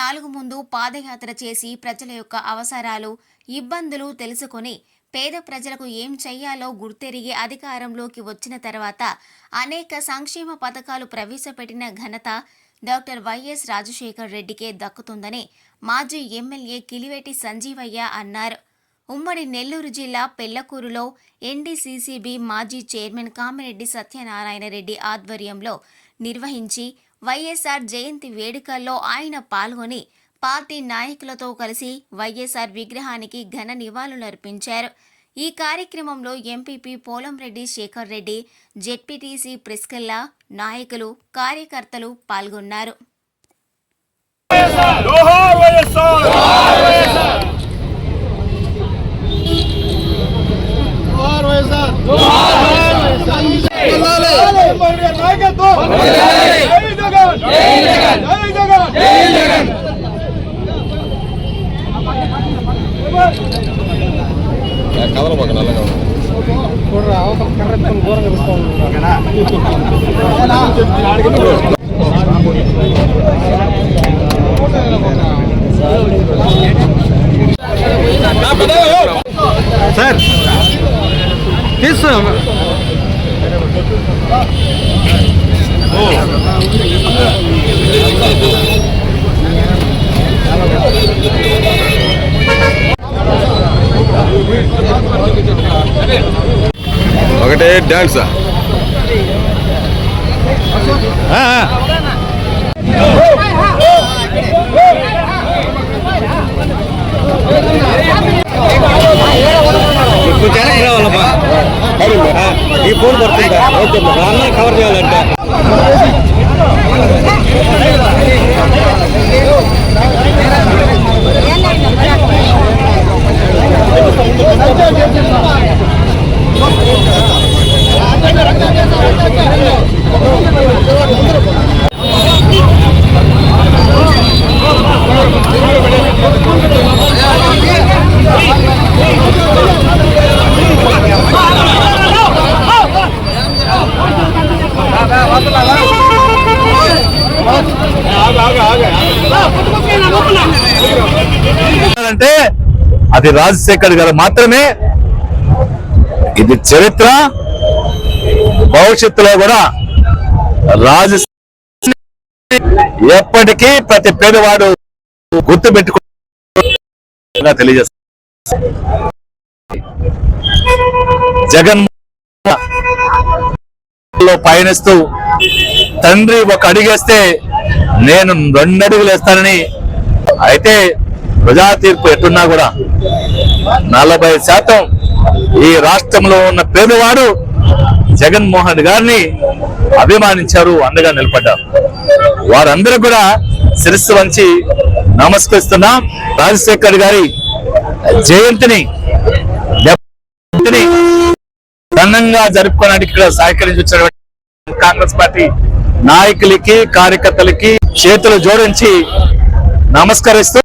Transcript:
నాలుగు ముందు పాదయాత్ర చేసి ప్రజల యొక్క అవసరాలు ఇబ్బందులు తెలుసుకొని పేద ప్రజలకు ఏం చెయ్యాలో గుర్తెరిగి అధికారంలోకి వచ్చిన తర్వాత అనేక సంక్షేమ పథకాలు ప్రవేశపెట్టిన ఘనత డాక్టర్ వైఎస్ రాజశేఖర్ రెడ్డికే దక్కుతుందని మాజీ ఎమ్మెల్యే కిలివేటి సంజీవయ్య అన్నారు. ఉమ్మడి నెల్లూరు జిల్లా పెళ్ళకూరులో ఎన్డీసీసీబీ మాజీ చైర్మన్ కామిరెడ్డి సత్యనారాయణ రెడ్డి ఆధ్వర్యంలో నిర్వహించి వైఎస్ఆర్ జయంతి వేడుకల్లో ఆయన పాల్గొని పార్టీ నాయకులతో కలిసి వైఎస్ఆర్ విగ్రహానికి ఘన నివాళులర్పించారు ఈ కార్యక్రమంలో MPP Polamreddy Shekar Reddy ZPTC Priscilla నాయకులు కార్యకర్తలు పాల్గొన్నారు నాయకత్వం వైఎస్ఆర్ పక్కన వైఎస్ఆర్ మరి జై జగన్ జై జగన్ జై జగన్ సార్ తీసు ఒకటే డాన్స్ ఈ ఫోన్ పడుతుందా ఓకే అన్న కవర్ చేయాలంటే అంటే అది రాజశేఖర్ గారు మాత్రమే. ఇది చరిత్ర. భవిష్యత్తులో కూడా రాజ ఎప్పటికీ ప్రతి పేదవాడు గుర్తు పెట్టుకో తెలియజేస్తా జగన్లో పయనిస్తూ తండ్రి ఒక అడిగేస్తే నేను రెండడుగులు వేస్తానని. అయితే ప్రజా తీర్పు ఎట్టున్నా కూడా నలభై శాతం ఈ రాష్ట్రంలో ఉన్న పేదవాడు జగన్మోహన్ గారిని అభిమానించారు అండగా నిలబడ్డారు. వారందరూ కూడా శిరస్సు వంచి నమస్కరిస్తున్నాం. రాజశేఖర్ గారి జయంతిని జయంతిని ఘనంగా జరుపుకోవడానికి ఇక్కడ సహకరించి వచ్చినటువంటి కాంగ్రెస్ పార్టీ నాయకులకి కార్యకర్తలకి చేతులు జోడించి నమస్కరిస్తూ